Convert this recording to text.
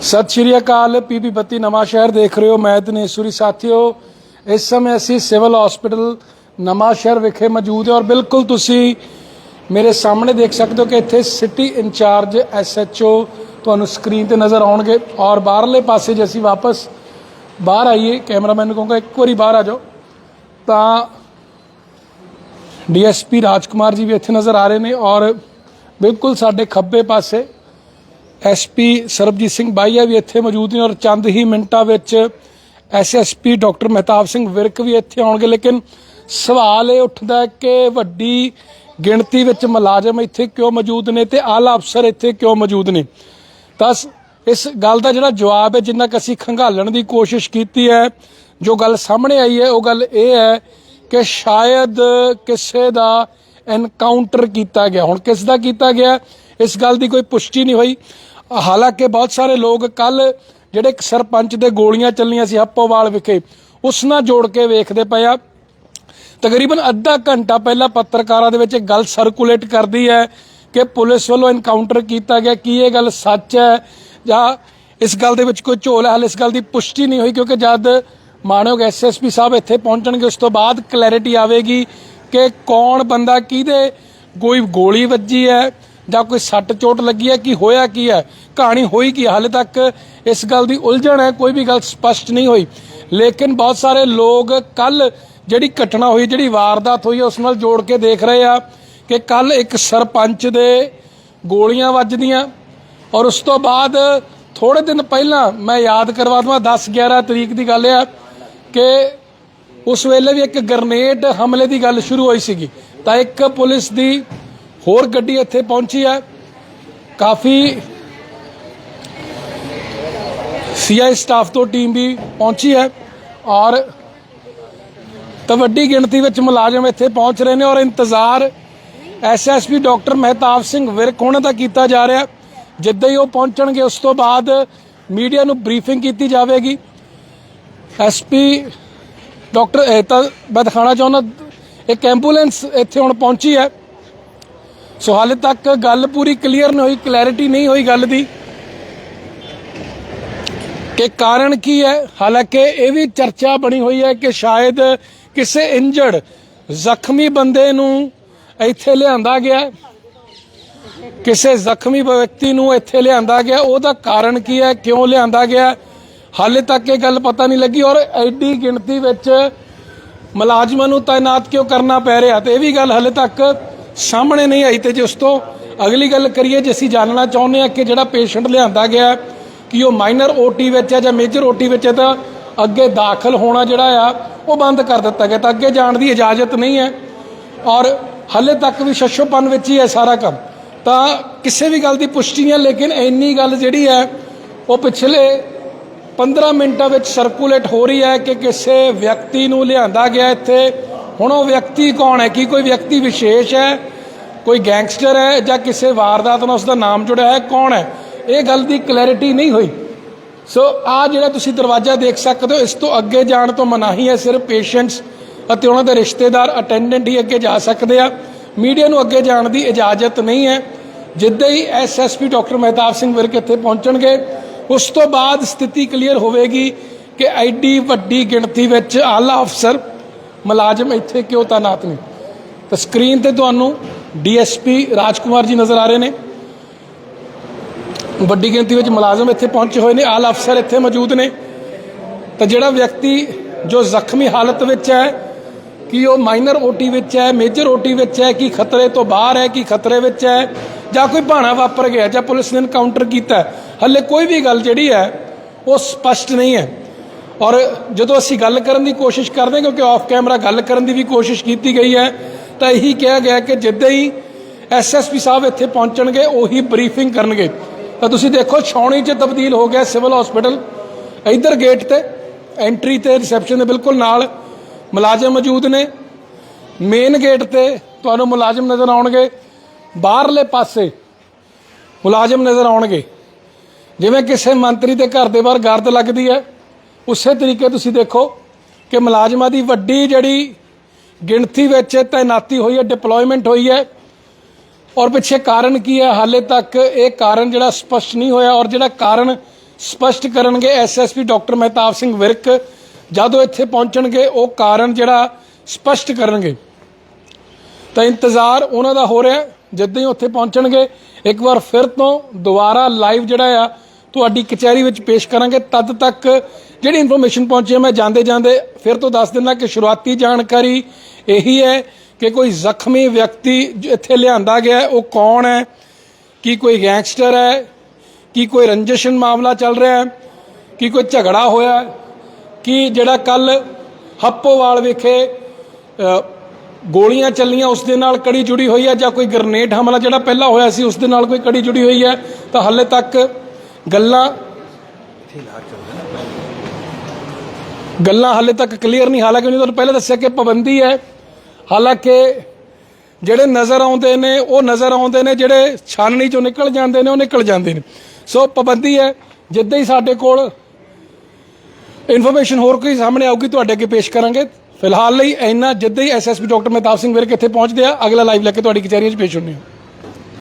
ਸਤਿ ਸ਼੍ਰੀ ਅਕਾਲ ਪੀਪੀ ਬੱਤੀ, ਨਵਾਂ ਸ਼ਹਿਰ ਦੇਖ ਰਹੇ ਹੋ ਮੈਂ ਦਿਨੇਸ਼ਵਰੀ। ਸਾਥੀਓ, ਇਸ ਸਮੇਂ ਅਸੀਂ ਸਿਵਲ ਹਸਪੀਟਲ ਨਵਾਂ ਸ਼ਹਿਰ ਵਿਖੇ ਮੌਜੂਦ ਹਾਂ ਔਰ ਬਿਲਕੁਲ ਤੁਸੀਂ ਮੇਰੇ ਸਾਹਮਣੇ ਦੇਖ ਸਕਦੇ ਹੋ ਕਿ ਇੱਥੇ ਸਿਟੀ ਇੰਚਾਰਜ ਐਸਐਚਓ ਤੁਹਾਨੂੰ ਸਕਰੀਨ ਤੇ ਨਜ਼ਰ ਆਉਣਗੇ ਔਰ ਬਾਹਰਲੇ ਪਾਸੇ ਜੇ ਅਸੀਂ ਵਾਪਸ ਬਾਹਰ ਆਈਏ, ਕੈਮਰਾਮੈਨ ਨੂੰ ਕਹੂੰਗਾ ਇੱਕ ਵਾਰੀ ਬਾਹਰ ਆ ਜਾਓ, ਤਾਂ ਡੀਐਸਪੀ ਰਾਜਕੁਮਾਰ ਜੀ ਵੀ ਇੱਥੇ ਨਜ਼ਰ ਆ ਰਹੇ ਨੇ ਔਰ ਬਿਲਕੁਲ ਸਾਡੇ ਖੱਬੇ ਪਾਸੇ ਐਸਪੀ ਸਰਬਜੀਤ ਸਿੰਘ ਬਾਈਆ ਵੀ ਇੱਥੇ ਮੌਜੂਦ ਨੇ ਔਰ ਚੰਦ ਹੀ ਮਿੰਟਾਂ ਵਿੱਚ ਐਸਐਸਪੀ ਡਾਕਟਰ ਮਹਿਤਾਬ ਸਿੰਘ ਵਿਰਕ ਵੀ ਇੱਥੇ ਆਉਣਗੇ। ਲੇਕਿਨ ਸਵਾਲ ਇਹ ਉੱਠਦਾ ਕਿ ਵੱਡੀ ਗਿਣਤੀ ਵਿੱਚ ਮੁਲਾਜ਼ਮ ਇੱਥੇ ਕਿਉਂ ਮੌਜੂਦ ਨੇ ਤੇ ਆਲਾ ਅਫਸਰ ਇੱਥੇ ਕਿਉਂ ਮੌਜੂਦ ਨੇ? ਤਾਂ ਇਸ ਗੱਲ ਦਾ ਜਿਹੜਾ ਜਵਾਬ ਹੈ, ਜਿੰਨਾ ਕਿ ਅਸੀਂ ਖੰਗਾਲਣ ਦੀ ਕੋਸ਼ਿਸ਼ ਕੀਤੀ ਹੈ, ਜੋ ਗੱਲ ਸਾਹਮਣੇ ਆਈ ਹੈ, ਉਹ ਗੱਲ ਇਹ ਹੈ ਕਿ ਸ਼ਾਇਦ ਕਿਸੇ ਦਾ ਐਨਕਾਊਂਟਰ ਕੀਤਾ ਗਿਆ। ਹੁਣ ਕਿਸ ਦਾ ਕੀਤਾ ਗਿਆ? ਇਸ ਗੱਲ ਦੀ ਕੋਈ ਪੁਸ਼ਟੀ ਨਹੀਂ ਹੋਈ। ਹਾਲਾਂਕਿ ਬਹੁਤ ਸਾਰੇ ਲੋਕ ਕੱਲ ਜਿਹੜੇ ਇੱਕ ਸਰਪੰਚ ਦੇ ਗੋਲੀਆਂ ਚੱਲੀਆਂ ਸੀ ਹੱਪੋਵਾਲ ਵਿਖੇ, ਉਸ ਨਾਲ ਜੋੜ ਕੇ ਵੇਖਦੇ ਪਏ ਆ। ਤਕਰੀਬਨ ਅੱਧਾ ਘੰਟਾ ਪਹਿਲਾਂ ਪੱਤਰਕਾਰਾਂ ਦੇ ਵਿੱਚ ਇੱਕ ਗੱਲ ਸਰਕੂਲੇਟ ਕਰਦੀ ਹੈ ਕਿ ਪੁਲਿਸ ਵੱਲੋਂ ਐਨਕਾਊਂਟਰ ਕੀਤਾ ਗਿਆ। ਕੀ ਇਹ ਗੱਲ ਸੱਚ ਹੈ ਜਾਂ ਇਸ ਗੱਲ ਦੇ ਵਿੱਚ ਕੋਈ ਝੋਲ ਹੈ? ਹਾਲੇ ਇਸ ਗੱਲ ਦੀ ਪੁਸ਼ਟੀ ਨਹੀਂ ਹੋਈ ਕਿਉਂਕਿ ਜਦ ਮਾਨਯੋਗ ਐਸਐਸਪੀ ਸਾਹਿਬ ਇੱਥੇ ਪਹੁੰਚਣਗੇ, ਉਸ ਤੋਂ ਬਾਅਦ ਕਲੈਰਿਟੀ ਆਵੇਗੀ ਕਿ ਕੌਣ ਬੰਦਾ, ਕਿਹਦੇ ਕੋਈ ਗੋਲੀ ਵੱਜੀ ਹੈ। ਜਾਂ ਕੋਈ ਸੱਟ ਚੋਟ ਲੱਗੀ ਹੈ, ਕਿ ਹੋਇਆ ਕੀ ਹੈ, ਕਹਾਣੀ ਹੋਈ ਕੀ ਹਾਲੇ ਤੱਕ ਇਸ ਗੱਲ ਦੀ ਉਲਝਣ ਹੈ, ਕੋਈ ਵੀ ਗੱਲ ਸਪਸ਼ਟ ਨਹੀਂ ਹੋਈ। ਲੇਕਿਨ ਬਹੁਤ ਸਾਰੇ ਲੋਕ ਕੱਲ ਜਿਹੜੀ ਘਟਨਾ ਹੋਈ, ਜਿਹੜੀ ਵਾਰਦਾਤ ਹੋਈ, ਉਸ ਨਾਲ ਜੋੜ ਕੇ ਦੇਖ ਰਹੇ ਆ ਕਿ ਕੱਲ ਇੱਕ ਸਰਪੰਚ ਦੇ ਗੋਲੀਆਂ ਵੱਜਦੀਆਂ ਔਰ ਉਸ ਤੋਂ ਬਾਅਦ ਥੋੜੇ ਦਿਨ ਪਹਿਲਾਂ, ਮੈਂ ਯਾਦ ਕਰਵਾ ਦਵਾਂ 10 11 ਤਰੀਕ ਦੀ ਗੱਲ ਆ ਕਿ ਉਸ ਵੇਲੇ ਵੀ ਇੱਕ ਗਰਨੇਡ ਹਮਲੇ ਦੀ ਗੱਲ ਸ਼ੁਰੂ ਹੋਈ ਸੀਗੀ। ਤਾਂ ਇੱਕ ਪੁਲਿਸ ਦੀ ਹੋਰ ਗੱਡੀ ਇੱਥੇ ਪਹੁੰਚੀ ਹੈ। ਕਾਫੀ ਸੀਆਈ ਸਟਾਫ ਤੋਂ ਟੀਮ ਵੀ ਪਹੁੰਚੀ ਹੈ ਔਰ ਤਾਂ ਵੱਡੀ ਗਿਣਤੀ ਵਿੱਚ ਮੁਲਾਜ਼ਮ ਇੱਥੇ ਪਹੁੰਚ ਰਹੇ ਨੇ ਔਰ ਇੰਤਜ਼ਾਰ ਐਸਐਸਪੀ ਡਾਕਟਰ ਮਹਿਤਾਬ ਸਿੰਘ ਵਿਰਕ ਉਹਨਾਂ ਦਾ ਕੀਤਾ ਜਾ ਰਿਹਾ। ਜਿੱਦਾਂ ਹੀ ਉਹ ਪਹੁੰਚਣਗੇ, ਉਸ ਤੋਂ ਬਾਅਦ ਮੀਡੀਆ ਨੂੰ ਬਰੀਫਿੰਗ ਕੀਤੀ ਜਾਵੇਗੀ। ਐਸਪੀ ਡਾਕਟਰ, ਇਹ ਤਾਂ ਮੈਂ ਦਿਖਾਣਾ ਚਾਹੁੰਦਾ, ਇੱਕ ਐਂਬੂਲੈਂਸ ਇੱਥੇ ਹੁਣ ਪਹੁੰਚੀ ਹੈ। ਸੋ ਹਾਲੇ ਤੱਕ ਗੱਲ ਪੂਰੀ ਕਲੀਅਰ ਨਹੀਂ ਹੋਈ ਕਲੈਰਿਟੀ ਨਹੀਂ ਹੋਈ ਗੱਲ ਦੀ। ਕਿ ਕਾਰਨ ਕੀ ਹੈ? ਹਾਲਾਂਕਿ ਇਹ ਵੀ ਚਰਚਾ ਬਣੀ ਹੋਈ ਹੈ ਕਿ ਸ਼ਾਇਦ ਕਿਸੇ ਇੰਜਰਡ ਜ਼ਖਮੀ ਬੰਦੇ ਨੂੰ ਇੱਥੇ ਲਿਆਂਦਾ ਗਿਆ। ਕਿਸੇ ਜ਼ਖਮੀ ਵਿਅਕਤੀ ਨੂੰ ਇੱਥੇ ਲਿਆਂਦਾ ਗਿਆ। ਉਹਦਾ ਕਾਰਨ ਕੀ ਹੈ? ਕਿਉਂ ਲਿਆਂਦਾ ਗਿਆ? ਹਾਲੇ ਤੱਕ ਇਹ ਗੱਲ ਪਤਾ ਨਹੀਂ ਲੱਗੀ ਔਰ ਐਡੀ ਗਿਣਤੀ ਵਿੱਚ ਮੁਲਾਜ਼ਮਾਂ ਨੂੰ ਤਾਇਨਾਤ ਕਿਉਂ ਕਰਨਾ ਪੈ ਰਿਹਾ? ਤੇ ਇਹ ਵੀ ਗੱਲ ਹਾਲੇ ਤੱਕ ਸਾਹਮਣੇ ਨਹੀਂ ਆਈ ਤੇ ਜਿਸ ਤੋਂ ਅਗਲੀ ਗੱਲ ਕਰੀਏ ਜੇ ਅਸੀਂ ਜਾਣਨਾ ਚਾਹੁੰਦੇ ਹਾਂ ਕਿ ਜਿਹੜਾ ਪੇਸ਼ੈਂਟ ਲਿਆਂਦਾ ਗਿਆ ਕਿ ਉਹ ਮਾਈਨਰ ਓਟੀ ਵਿੱਚ ਹੈ ਜਾਂ ਮੇਜਰ ਓਟੀ ਵਿੱਚ ਹੈ, ਤਾਂ ਅੱਗੇ ਦਾਖਲ ਹੋਣਾ ਜਿਹੜਾ ਆ, ਉਹ ਬੰਦ ਕਰ ਦਿੱਤਾ ਗਿਆ ਤਾਂ ਅੱਗੇ ਜਾਣ ਦੀ ਇਜਾਜ਼ਤ ਨਹੀਂ ਹੈ ਔਰ ਹਲੇ ਤੱਕ ਵੀ ਸ਼ਸ਼ੋਪਨ ਵਿੱਚ ਹੀ ਹੈ ਸਾਰਾ ਕੰਮ। ਤਾਂ ਕਿਸੇ ਵੀ ਗੱਲ ਦੀ ਪੁਸ਼ਟੀ ਨਹੀਂ ਹੈ, ਲੇਕਿਨ ਇੰਨੀ ਗੱਲ ਜਿਹੜੀ ਹੈ, ਉਹ ਪਿਛਲੇ 15 ਮਿੰਟਾਂ ਵਿੱਚ ਸਰਕੂਲੇਟ ਹੋ ਰਹੀ ਹੈ ਕਿ ਕਿਸੇ ਵਿਅਕਤੀ ਨੂੰ ਲਿਆਂਦਾ ਗਿਆ ਇੱਥੇ ਹੁਣ ਉਹ ਵਿਅਕਤੀ ਕੌਣ ਹੈ? ਕੀ ਕੋਈ ਵਿਅਕਤੀ ਵਿਸ਼ੇਸ਼ ਹੈ? ਕੋਈ ਗੈਂਗਸਟਰ ਹੈ ਜਾਂ ਕਿਸੇ ਵਾਰਦਾਤ ਨਾਲ ਉਸ ਦਾ ਨਾਮ ਜੁੜਿਆ ਹੈ? ਕੌਣ ਹੈ? ਇਹ ਗੱਲ ਦੀ ਕਲੈਰਿਟੀ ਨਹੀਂ ਹੋਈ। ਸੋ ਆ ਜਿਹੜਾ ਤੁਸੀਂ ਦਰਵਾਜ਼ਾ ਦੇਖ ਸਕਦੇ ਹੋ, ਇਸ ਤੋਂ ਅੱਗੇ ਜਾਣ ਤੋਂ ਮਨਾਹੀ ਹੈ ਸਿਰਫ ਪੇਸ਼ੈਂਟਸ ਅਤੇ ਉਹਨਾਂ ਦੇ ਰਿਸ਼ਤੇਦਾਰ ਅਟੈਂਡੈਂਟ ਹੀ ਅੱਗੇ ਜਾ ਸਕਦੇ ਆ। ਮੀਡੀਆ ਨੂੰ ਅੱਗੇ ਜਾਣ ਦੀ ਇਜਾਜ਼ਤ ਨਹੀਂ ਹੈ। ਜਿੱਦਾਂ ਹੀ ਐਸਐਸਪੀ ਡਾਕਟਰ ਮਹਿਤਾਬ ਸਿੰਘ ਵਿਰਕ ਇੱਥੇ ਪਹੁੰਚਣਗੇ, ਉਸ ਤੋਂ ਬਾਅਦ ਸਥਿਤੀ ਕਲੀਅਰ ਹੋਵੇਗੀ ਕਿ ਐਡੀ ਵੱਡੀ ਗਿਣਤੀ ਵਿੱਚ ਆਲਾ ਅਫਸਰ ਮੁਲਾਜ਼ਮ ਇੱਥੇ ਕਿਉਂ ਤਾਇਨਾਤ ਨੇ? ਤਾਂ ਸਕਰੀਨ ਤੇ ਤੁਹਾਨੂੰ ਡੀਐਸਪੀ ਰਾਜਕੁਮਾਰ ਜੀ ਨਜ਼ਰ ਆ ਰਹੇ ਨੇ। ਵੱਡੀ ਗਿਣਤੀ ਵਿੱਚ ਮੁਲਾਜ਼ਮ ਇੱਥੇ ਪਹੁੰਚੇ ਹੋਏ ਨੇ, ਆਲ ਅਫਸਰ ਇੱਥੇ ਮੌਜੂਦ ਨੇ। ਤਾਂ ਜਿਹੜਾ ਵਿਅਕਤੀ ਜੋ ਜ਼ਖਮੀ ਹਾਲਤ ਵਿੱਚ ਹੈ, ਕਿ ਉਹ ਮਾਈਨਰ ਓਟੀ ਵਿੱਚ ਹੈ, ਮੇਜਰ ਓਟੀ ਵਿੱਚ ਹੈ, ਕਿ ਖਤਰੇ ਤੋਂ ਬਾਹਰ ਹੈ, ਕਿ ਖਤਰੇ ਵਿੱਚ ਹੈ, ਜਾਂ ਕੋਈ ਭਾਣਾ ਵਾਪਰ ਗਿਆ, ਜਾਂ ਪੁਲਿਸ ਨੇ ਇਨਕਾਊਂਟਰ ਕੀਤਾ ਹੈ। ਹੱਲੇ ਕੋਈ ਵੀ ਗੱਲ ਜਿਹੜੀ ਹੈ, ਉਹ ਸਪਸ਼ਟ ਨਹੀਂ ਹੈ। ਔਰ ਜਦੋਂ ਅਸੀਂ ਗੱਲ ਕਰਨ ਦੀ ਕੋਸ਼ਿਸ਼ ਕਰਦੇ ਹਾਂ, ਕਿਉਂਕਿ ਆਫ ਕੈਮਰਾ ਗੱਲ ਕਰਨ ਦੀ ਵੀ ਕੋਸ਼ਿਸ਼ ਕੀਤੀ ਗਈ ਹੈ, ਤਾਂ ਇਹੀ ਕਿਹਾ ਗਿਆ ਕਿ ਜਿੱਦਾਂ ਹੀ ਐਸਐਸਪੀ ਸਾਹਿਬ ਇੱਥੇ ਪਹੁੰਚਣਗੇ, ਉਹੀ ਬਰੀਫਿੰਗ ਕਰਨਗੇ। ਤਾਂ ਤੁਸੀਂ ਦੇਖੋ, ਛਾਉਣੀ 'ਚ ਤਬਦੀਲ ਹੋ ਗਿਆ ਸਿਵਲ ਹਸਪੀਟਲ ਇੱਧਰ ਗੇਟ ਤੇ ਐਂਟਰੀ ਤੇ ਰਿਸੈਪਸ਼ਨ ਦੇ ਬਿਲਕੁਲ ਨਾਲ ਮੁਲਾਜ਼ਮ ਮੌਜੂਦ ਨੇ। ਮੇਨ ਗੇਟ ਤੇ ਤੁਹਾਨੂੰ ਮੁਲਾਜ਼ਮ ਨਜ਼ਰ ਆਉਣਗੇ। ਬਾਹਰਲੇ ਪਾਸੇ ਮੁਲਾਜ਼ਮ ਨਜ਼ਰ ਆਉਣਗੇ। ਜਿਵੇਂ ਕਿਸੇ ਮੰਤਰੀ ਦੇ ਘਰ ਦੇ ਬਾਹਰ ਗਰਦ ਲੱਗਦੀ ਹੈ ਉਸੇ ਤਰੀਕੇ ਤੁਸੀਂ ਦੇਖੋ ਕਿ ਮੁਲਾਜ਼ਮਾਂ ਦੀ ਵੱਡੀ ਜਿਹੜੀ ਗਿਣਤੀ ਵਿੱਚ ਤਾਇਨਾਤੀ ਹੋਈ ਹੈ ਡਿਪਲੋਇਮੈਂਟ ਹੋਈ ਹੈ। ਔਰ ਪਿੱਛੇ ਕਾਰਨ ਕੀ ਹੈ? ਹਾਲੇ ਤੱਕ ਇਹ ਕਾਰਨ ਜਿਹੜਾ ਸਪਸ਼ਟ ਨਹੀਂ ਹੋਇਆ ਔਰ ਜਿਹੜਾ ਕਾਰਨ ਸਪਸ਼ਟ ਕਰਨਗੇ ਐਸਐਸਪੀ ਡਾਕਟਰ ਮਹਿਤਾਬ ਸਿੰਘ ਵਿਰਕ, ਜਦੋਂ ਇੱਥੇ ਪਹੁੰਚਣਗੇ, ਉਹ ਕਾਰਨ ਜਿਹੜਾ ਸਪਸ਼ਟ ਕਰਨਗੇ। ਤਾਂ ਇੰਤਜ਼ਾਰ ਉਹਨਾਂ ਦਾ ਹੋ ਰਿਹਾ ਜਿੱਦਾਂ ਹੀ ਉੱਥੇ ਪਹੁੰਚਣਗੇ, ਇੱਕ ਵਾਰ ਫਿਰ ਤੋਂ ਦੁਬਾਰਾ ਲਾਈਵ ਜਿਹੜਾ ਆ ਤੁਹਾਡੀ ਕਚਹਿਰੀ ਵਿੱਚ ਪੇਸ਼ ਕਰਾਂਗੇ। ਤਦ ਤੱਕ ਜਿਹੜੀ ਇਨਫੋਰਮੇਸ਼ਨ ਪਹੁੰਚੀ ਹੈ, ਮੈਂ ਜਾਂਦੇ ਜਾਂਦੇ ਫਿਰ ਤੋਂ ਦੱਸ ਦਿੰਦਾ ਕਿ ਸ਼ੁਰੂਆਤੀ ਜਾਣਕਾਰੀ ਇਹੀ ਹੈ ਕਿ ਕੋਈ ਜ਼ਖਮੀ ਵਿਅਕਤੀ ਇੱਥੇ ਲਿਆਂਦਾ ਗਿਆ ਉਹ ਕੌਣ ਹੈ? ਕੀ ਕੋਈ ਗੈਂਗਸਟਰ ਹੈ? ਕੀ ਕੋਈ ਰੰਜਿਸ਼ਨ ਮਾਮਲਾ ਚੱਲ ਰਿਹਾ ਹੈ? ਕੀ ਕੋਈ ਝਗੜਾ ਹੋਇਆ ਕੀ ਜਿਹੜਾ ਕੱਲ ਹੱਪੋਵਾਲ ਵਿਖੇ ਗੋਲੀਆਂ ਚੱਲੀਆਂ, ਉਸ ਦੇ ਨਾਲ ਕੜੀ ਜੁੜੀ ਹੋਈ ਹੈ ਜਾਂ ਕੋਈ ਗ੍ਰਨੇਡ ਹਮਲਾ ਜਿਹੜਾ ਪਹਿਲਾਂ ਹੋਇਆ ਸੀ, ਉਸ ਦੇ ਨਾਲ ਕੋਈ ਕੜੀ ਜੁੜੀ ਹੋਈ ਹੈ, ਤਾਂ ਹਾਲੇ ਤੱਕ ਗੱਲਾਂ ਗੱਲਾਂ ਹਾਲੇ ਤੱਕ ਕਲੀਅਰ ਨਹੀਂ ਹਾਲਾਂਕਿ ਉਹਨੇ ਤੁਹਾਨੂੰ ਪਹਿਲਾਂ ਦੱਸਿਆ ਕਿ ਪਾਬੰਦੀ ਹੈ। ਹਾਲਾਂਕਿ ਜਿਹੜੇ ਨਜ਼ਰ ਆਉਂਦੇ ਨੇ ਉਹ ਨਜ਼ਰ ਆਉਂਦੇ ਨੇ ਜਿਹੜੇ ਛਾਨਣੀ ਚੋਂ ਨਿਕਲ ਜਾਂਦੇ ਨੇ ਉਹ ਨਿਕਲ ਜਾਂਦੇ ਨੇ। ਸੋ ਪਾਬੰਦੀ ਹੈ ਜਿੱਦਾਂ ਹੀ ਸਾਡੇ ਕੋਲ ਇਨਫੋਰਮੇਸ਼ਨ ਹੋਰ ਕੋਈ ਸਾਹਮਣੇ ਆਊਗੀ ਤੁਹਾਡੇ ਅੱਗੇ ਪੇਸ਼ ਕਰਾਂਗੇ। ਫਿਲਹਾਲ ਲਈ ਇੰਨਾ ਜਿੱਦਾਂ ਹੀ ਐਸਐਸਪੀ ਡਾਕਟਰ ਮਹਿਤਾਬ ਸਿੰਘ ਵਿਰਕ ਇੱਥੇ ਪਹੁੰਚਦੇ ਆ ਅਗਲਾ ਲਾਈਵ ਲੈ ਕੇ ਤੁਹਾਡੀ ਕਚਹਿਰੀਆਂ 'ਚ ਪੇਸ਼ ਹੁੰਦੇ ਹਾਂ